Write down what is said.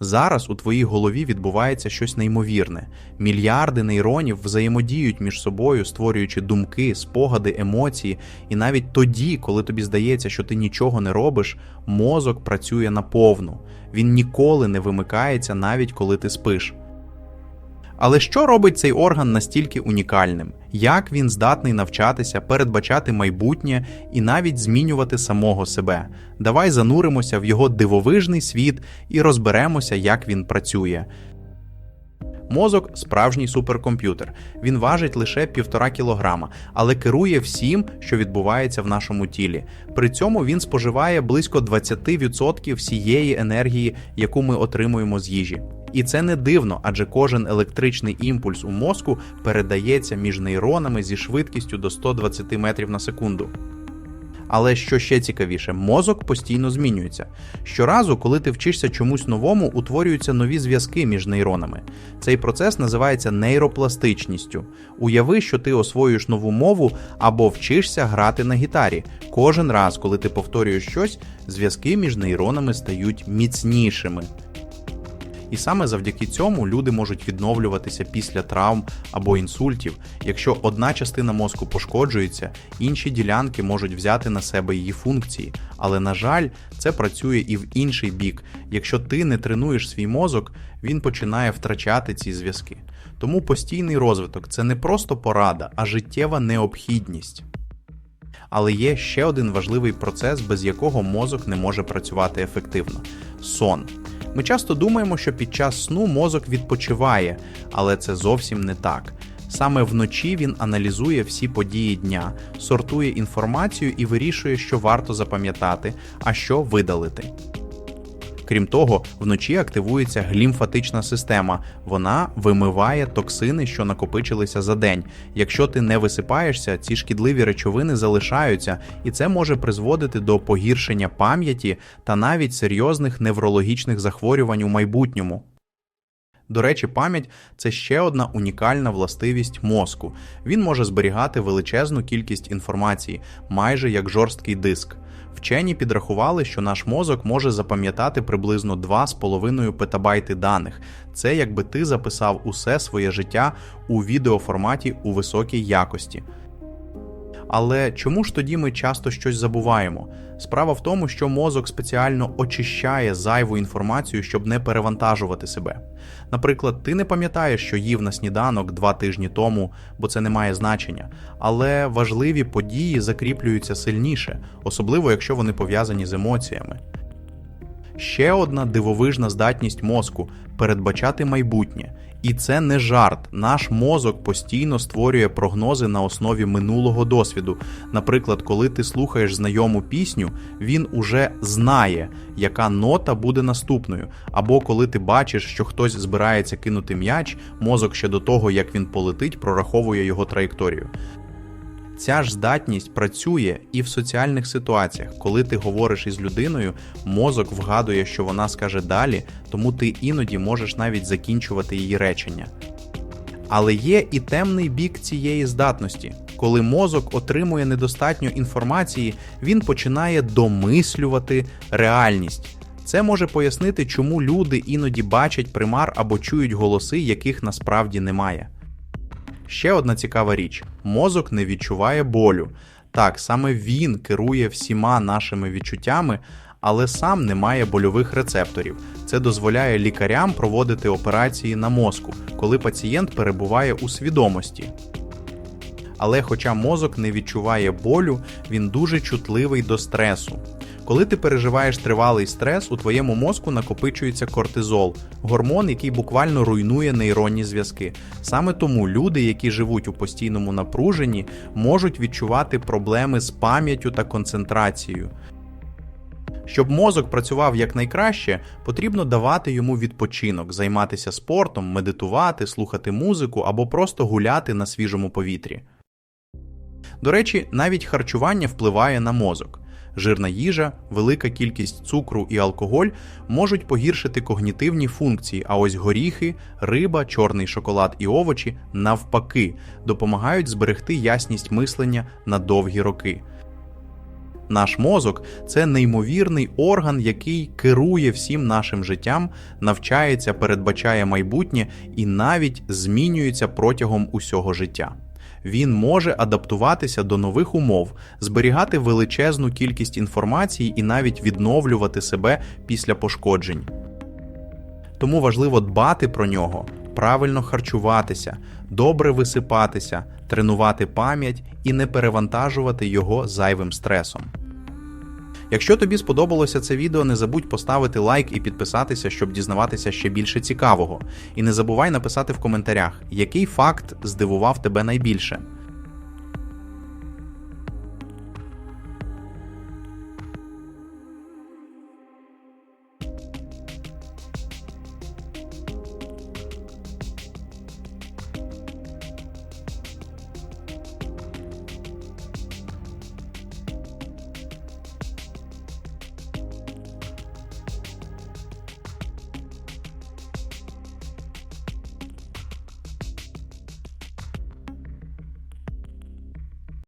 Зараз у твоїй голові відбувається щось неймовірне. Мільярди нейронів взаємодіють між собою, створюючи думки, спогади, емоції. І навіть тоді, коли тобі здається, що ти нічого не робиш, мозок працює наповну. Він ніколи не вимикається, навіть коли ти спиш. Але що робить цей орган настільки унікальним? Як він здатний навчатися, передбачати майбутнє і навіть змінювати самого себе? Давай зануримося в його дивовижний світ і розберемося, як він працює. Мозок справжній суперкомп'ютер. Він важить лише півтора кілограма, але керує всім, що відбувається в нашому тілі. При цьому він споживає близько 20% всієї енергії, яку ми отримуємо з їжі. І це не дивно, адже кожен електричний імпульс у мозку передається між нейронами зі швидкістю до 120 метрів на секунду. Але що ще цікавіше, мозок постійно змінюється. Щоразу, коли ти вчишся чомусь новому, утворюються нові зв'язки між нейронами. Цей процес називається нейропластичністю. Уяви, що ти освоюєш нову мову або вчишся грати на гітарі. Кожен раз, коли ти повторюєш щось, зв'язки між нейронами стають міцнішими. І саме завдяки цьому люди можуть відновлюватися після травм або інсультів. Якщо одна частина мозку пошкоджується, інші ділянки можуть взяти на себе її функції. Але, на жаль, це працює і в інший бік. Якщо ти не тренуєш свій мозок, він починає втрачати ці зв'язки. Тому постійний розвиток це не просто порада, а життєва необхідність. Але є ще один важливий процес, без якого мозок не може працювати ефективно сон. Ми часто думаємо, що під час сну мозок відпочиває, але це зовсім не так. Саме вночі він аналізує всі події дня, сортує інформацію і вирішує, що варто запам'ятати, а що видалити. Крім того, вночі активується глімфатична система. Вона вимиває токсини, що накопичилися за день. Якщо ти не висипаєшся, ці шкідливі речовини залишаються, і це може призводити до погіршення пам'яті та навіть серйозних неврологічних захворювань у майбутньому. До речі, пам'ять це ще одна унікальна властивість мозку. Він може зберігати величезну кількість інформації, майже як жорсткий диск. Вчені підрахували, що наш мозок може запам'ятати приблизно 2,5 петабайти даних. Це якби ти записав усе своє життя у відеоформаті у високій якості. Але чому ж тоді ми часто щось забуваємо? Справа в тому, що мозок спеціально очищає зайву інформацію, щоб не перевантажувати себе. Наприклад, ти не пам'ятаєш, що їв на сніданок два тижні тому, бо це не має значення, але важливі події закріплюються сильніше, особливо якщо вони пов'язані з емоціями. Ще одна дивовижна здатність мозку передбачати майбутнє. І це не жарт. Наш мозок постійно створює прогнози на основі минулого досвіду. Наприклад, коли ти слухаєш знайому пісню, він уже знає, яка нота буде наступною. Або коли ти бачиш, що хтось збирається кинути м'яч, мозок ще до того, як він полетить, прораховує його траєкторію. Ця ж здатність працює і в соціальних ситуаціях, коли ти говориш із людиною, мозок вгадує, що вона скаже далі, тому ти іноді можеш навіть закінчувати її речення. Але є і темний бік цієї здатності. Коли мозок отримує недостатньо інформації, він починає домислювати реальність. Це може пояснити, чому люди іноді бачать примар або чують голоси, яких насправді немає. Ще одна цікава річ: мозок не відчуває болю. Так, саме він керує всіма нашими відчуттями, але сам не має больових рецепторів. Це дозволяє лікарям проводити операції на мозку, коли пацієнт перебуває у свідомості. Але хоча мозок не відчуває болю, він дуже чутливий до стресу. Коли ти переживаєш тривалий стрес, у твоєму мозку накопичується кортизол, гормон, який буквально руйнує нейронні зв'язки. Саме тому люди, які живуть у постійному напруженні, можуть відчувати проблеми з пам'яттю та концентрацією. Щоб мозок працював якнайкраще, потрібно давати йому відпочинок, займатися спортом, медитувати, слухати музику або просто гуляти на свіжому повітрі. До речі, навіть харчування впливає на мозок. Жирна їжа, велика кількість цукру і алкоголь можуть погіршити когнітивні функції, а ось горіхи, риба, чорний шоколад і овочі навпаки допомагають зберегти ясність мислення на довгі роки. Наш мозок це неймовірний орган, який керує всім нашим життям, навчається, передбачає майбутнє і навіть змінюється протягом усього життя. Він може адаптуватися до нових умов, зберігати величезну кількість інформації і навіть відновлювати себе після пошкоджень. Тому важливо дбати про нього, правильно харчуватися, добре висипатися, тренувати пам'ять і не перевантажувати його зайвим стресом. Якщо тобі сподобалося це відео, не забудь поставити лайк і підписатися, щоб дізнаватися ще більше цікавого. І не забувай написати в коментарях, який факт здивував тебе найбільше.